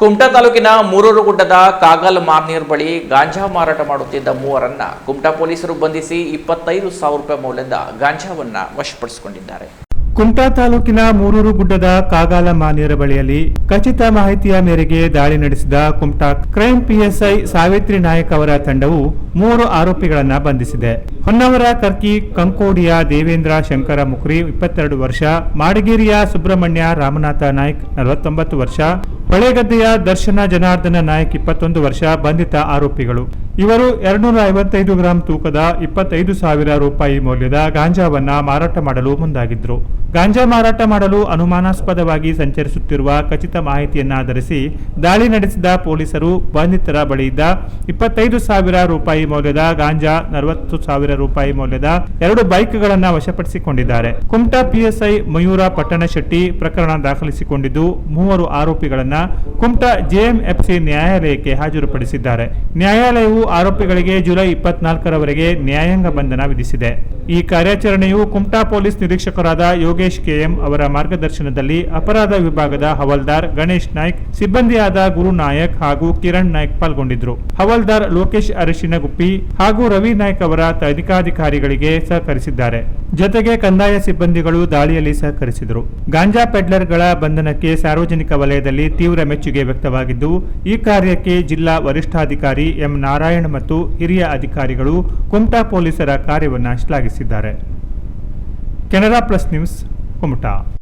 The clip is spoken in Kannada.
ಕುಮಟಾ ತಾಲೂಕಿನ ಮೂರೂರು ಗುಡ್ಡದ ಕಾಗಲ್ ಮಾರ್ನೀರ್ ಬಳಿ ಗಾಂಜಾ ಮಾರಾಟ ಮಾಡುತ್ತಿದ್ದ ಮೂವರನ್ನ ಕುಮಟಾ ಪೊಲೀಸರು ಬಂಧಿಸಿ ಇಪ್ಪತ್ತೈದು ಸಾವಿರ ರೂಪಾಯಿ ಮೌಲ್ಯದ ಗಾಂಜಾವನ್ನ ವಶಪಡಿಸಿಕೊಂಡಿದ್ದಾರೆ. ಕುಮಟಾ ತಾಲೂಕಿನ ಮೂರೂರು ಗುಡ್ಡದ ಕಾಗಾಲ ಮಾನ್ಯರ ಬಳಿಯಲ್ಲಿ ಖಚಿತ ಮಾಹಿತಿಯ ಮೇರೆಗೆ ದಾಳಿ ನಡೆಸಿದ ಕುಮಟಾ ಕ್ರೈಂ ಪಿಎಸ್ಐ ಸಾವಿತ್ರಿ ನಾಯಕ್ ಅವರ ತಂಡವು ಮೂರು ಆರೋಪಿಗಳನ್ನ ಬಂಧಿಸಿದೆ. ಹೊನ್ನವರ ಕರ್ಕಿ ಕಂಕೋಡಿಯ ದೇವೇಂದ್ರ ಶಂಕರ ಮುಖ್ರಿ ಇಪ್ಪತ್ತೆರಡು ವರ್ಷ, ಮಾಡಗೇರಿಯ ಸುಬ್ರಹ್ಮಣ್ಯ ರಾಮನಾಥ ನಾಯ್ಕ್ ನಲವತ್ತೊಂಬತ್ತು ವರ್ಷ ಹೊಳೆಗದ್ದೆಯ ದರ್ಶನ ಜನಾರ್ದನ ನಾಯಕ್ ಇಪ್ಪತ್ತೊಂದು ವರ್ಷ ಬಂಧಿತ ಆರೋಪಿಗಳು. ಇವರು ಎರಡ್ನೂರ ಐವತ್ತೈದು ಗ್ರಾಂ ತೂಕದ ಇಪ್ಪತ್ತೈದು ಸಾವಿರ ರೂಪಾಯಿ ಮೌಲ್ಯದ ಗಾಂಜಾವನ್ನ ಮಾರಾಟ ಮಾಡಲು ಮುಂದಾಗಿದ್ರು. ಗಾಂಜಾ ಮಾರಾಟ ಮಾಡಲು ಅನುಮಾನಾಸ್ಪದವಾಗಿ ಸಂಚರಿಸುತ್ತಿರುವ ಖಚಿತ ಮಾಹಿತಿಯನ್ನಾಧರಿಸಿ ದಾಳಿ ನಡೆಸಿದ ಪೊಲೀಸರು ಬಂಧಿತರ ಬಳಿಯಿದ್ದ ಇಪ್ಪತ್ತೈದು ಸಾವಿರ ರೂಪಾಯಿ ಮೌಲ್ಯದ ಗಾಂಜಾ, ನಲವತ್ತು ಸಾವಿರ ರೂಪಾಯಿ ಮೌಲ್ಯದ ಎರಡು ಬೈಕ್ಗಳನ್ನ ವಶಪಡಿಸಿಕೊಂಡಿದ್ದಾರೆ. ಕುಮಟಾ ಪಿಎಸ್ಐ ಮಯೂರ ಪಟ್ಟಣಶೆಟ್ಟಿ ಪ್ರಕರಣ ದಾಖಲಿಸಿಕೊಂಡಿದ್ದು, ಮೂವರು ಆರೋಪಿಗಳನ್ನ ಕುಮಟಾ ಜೆಎಂಎಫ್ಸಿ ನ್ಯಾಯಾಲಯಕ್ಕೆ ಹಾಜರುಪಡಿಸಿದ್ದಾರೆ. ನ್ಯಾಯಾಲಯವು ಆರೋಪಿಗಳಿಗೆ ಜುಲೈ ಇಪ್ಪತ್ನಾಲ್ಕರವರೆಗೆ ನ್ಯಾಯಾಂಗ ಬಂಧನ ವಿಧಿಸಿದೆ. ಈ ಕಾರ್ಯಾಚರಣೆಯು ಕುಮಟಾ ಪೊಲೀಸ್ ನಿರೀಕ್ಷಕರಾದ ಯೋಗೇಶ್ ಕೆಎಂ ಅವರ ಮಾರ್ಗದರ್ಶನದಲ್ಲಿ ಅಪರಾಧ ವಿಭಾಗದ ಹವಲ್ದಾರ್ ಗಣೇಶ್ ನಾಯ್ಕ್, ಸಿಬ್ಬಂದಿಯಾದ ಗುರು ನಾಯಕ್ ಹಾಗೂ ಕಿರಣ್ ನಾಯ್ಕ್ ಪಾಲ್ಗೊಂಡಿದ್ರು ಹವಲ್ದಾರ್ ಲೋಕೇಶ್ ಅರಿಶಿನಗುಪ್ಪಿ ಹಾಗೂ ರವಿ ನಾಯ್ಕ್ ಅವರ ತನಿಖಾಧಿಕಾರಿಗಳಿಗೆ ಸಹಕರಿಸಿದ್ದಾರೆ. ಜೊತೆಗೆ ಕಂದಾಯ ಸಿಬ್ಬಂದಿಗಳು ದಾಳಿಯಲ್ಲಿ ಸಹಕರಿಸಿದರು. ಗಾಂಜಾ ಪೆಡ್ಲರ್ಗಳ ಬಂಧನಕ್ಕೆ ಸಾರ್ವಜನಿಕ ವಲಯದಲ್ಲಿ ತೀವ್ರ ಮೆಚ್ಚುಗೆ ವ್ಯಕ್ತವಾಗಿದ್ದು, ಈ ಕಾರ್ಯಕ್ಕೆ ಜಿಲ್ಲಾ ವರಿಷ್ಠಾಧಿಕಾರಿ ಎಂ ನಾರಾಯಣ್ ಮತ್ತು ಹಿರಿಯ ಅಧಿಕಾರಿಗಳು ಕುಮಟಾ ಪೊಲೀಸರ ಕಾರ್ಯವನ್ನು ಶ್ಲಾಘಿಸಿದ್ದಾರೆ. Canara plus news, Kumta.